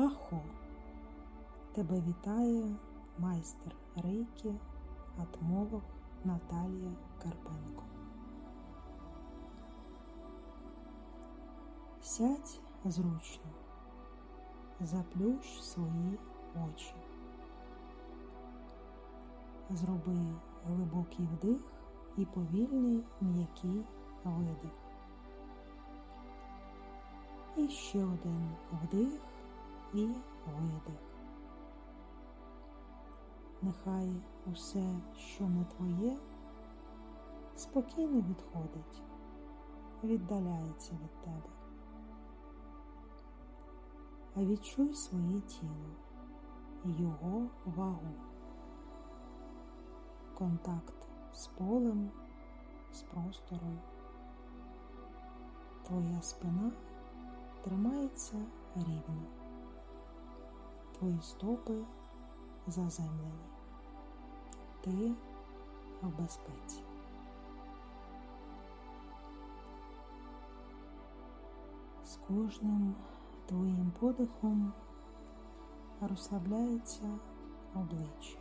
Ахо! Тебе вітає майстер рейки, атмолог Наталія Карпенко. Сядь зручно, заплющ свої очі. Зроби глибокий вдих і повільний м'який видих. І ще один вдих і видих. Нехай усе, що не твоє, спокійно відходить, віддаляється від тебе. А відчуй своє тіло, його вагу, контакт з полем, з простором. Твоя спина тримається рівно. Твої стопи заземлені. Ти в безпеці. З кожним твоїм подихом розслабляється обличчя,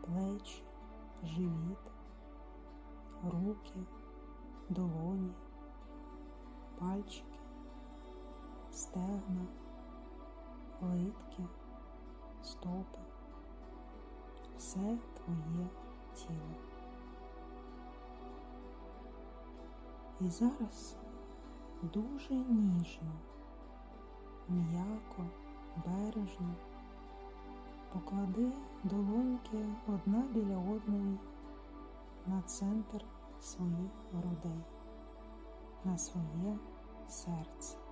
плечі, живіт, руки, долоні, пальчики, стегна, литки, стопи, все твоє тіло. І зараз дуже ніжно, м'яко, бережно поклади долоньки одна біля одної на центр своїх грудей, на своє серце.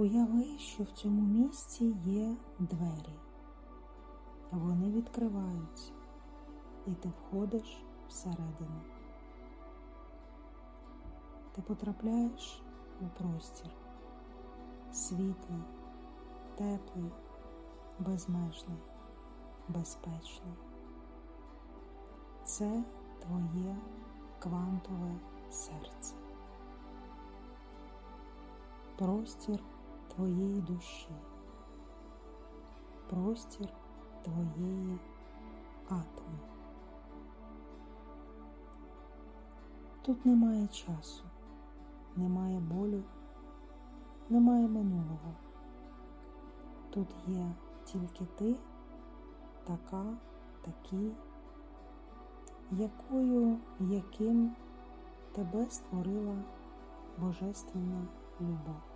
Уяви, що в цьому місці є двері. Вони відкриваються, і ти входиш всередину. Ти потрапляєш у простір світлий, теплий, безмежний, безпечний. Це твоє квантове серце. Простір твоєї душі, простір твоєї атоми. Тут немає часу, немає болю, немає минулого. Тут є тільки ти, така, такий, якою, яким тебе створила Божественна любов.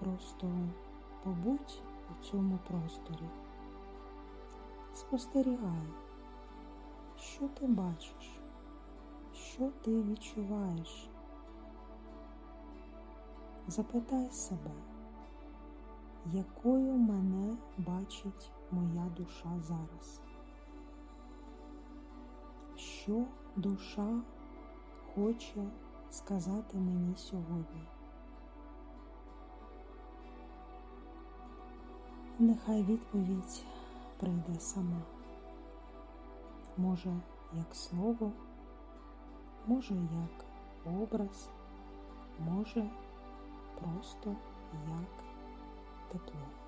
Просто побудь у цьому просторі. Спостерігай, що ти бачиш, що ти відчуваєш. Запитай себе, якою мене бачить моя душа зараз. Що душа хоче сказати мені сьогодні? Нехай відповідь прийде сама. Може, як слово, може, як образ, може, просто як тепло.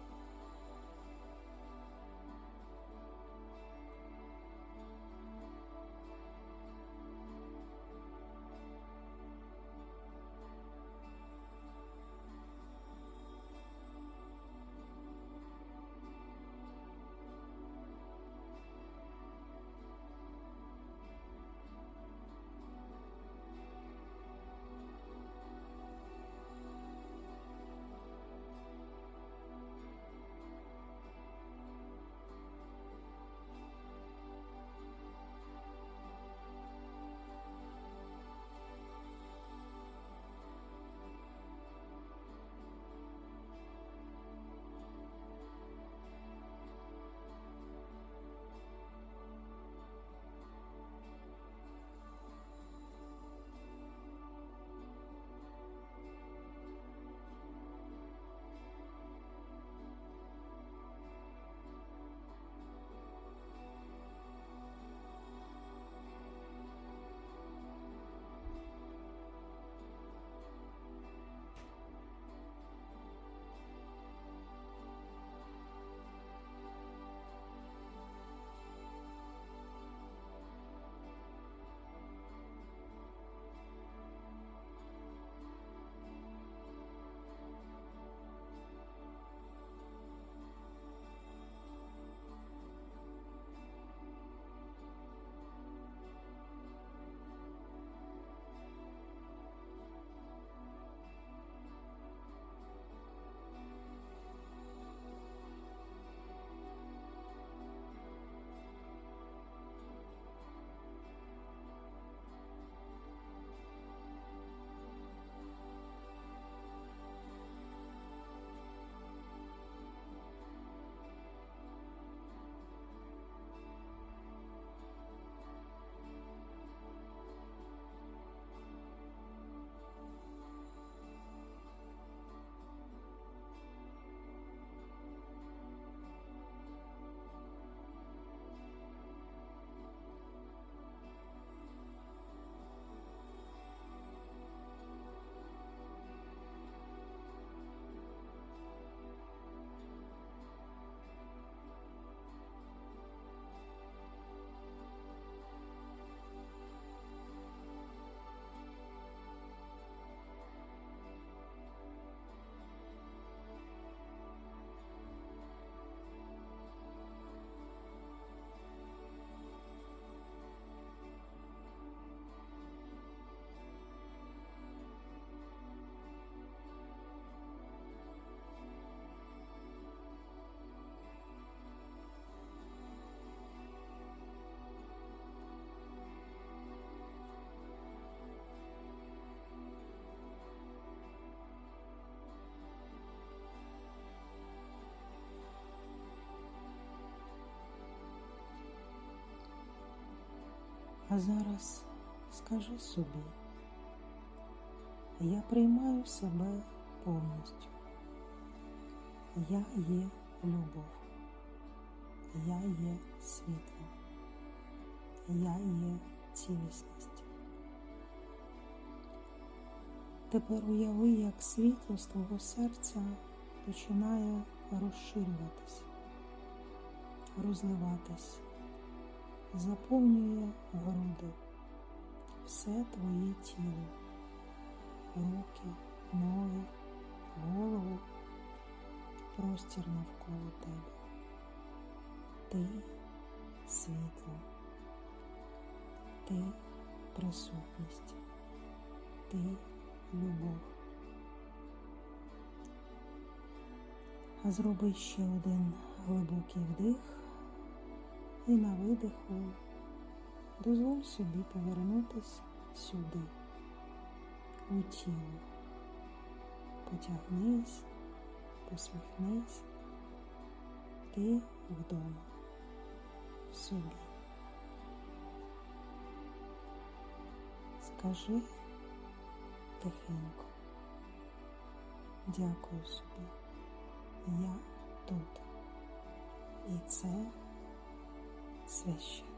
А зараз скажи собі, я приймаю себе повністю. Я є любов. Я є світло. Я є цілісність. Тепер уяви, як світло з твого серця починає розширюватись, розливатись, заповнює груди, все твоє тіло, руки, ноги, голову, простір навколо тебе. Ти світло, ти присутність, ти любов. А зроби ще один глибокий вдих і на видиху дозволь собі повернутися сюди, у тіло. Потягнись, посміхнись, ти вдома в собі. Скажи тихенько. Дякую собі. Я тут. І це session.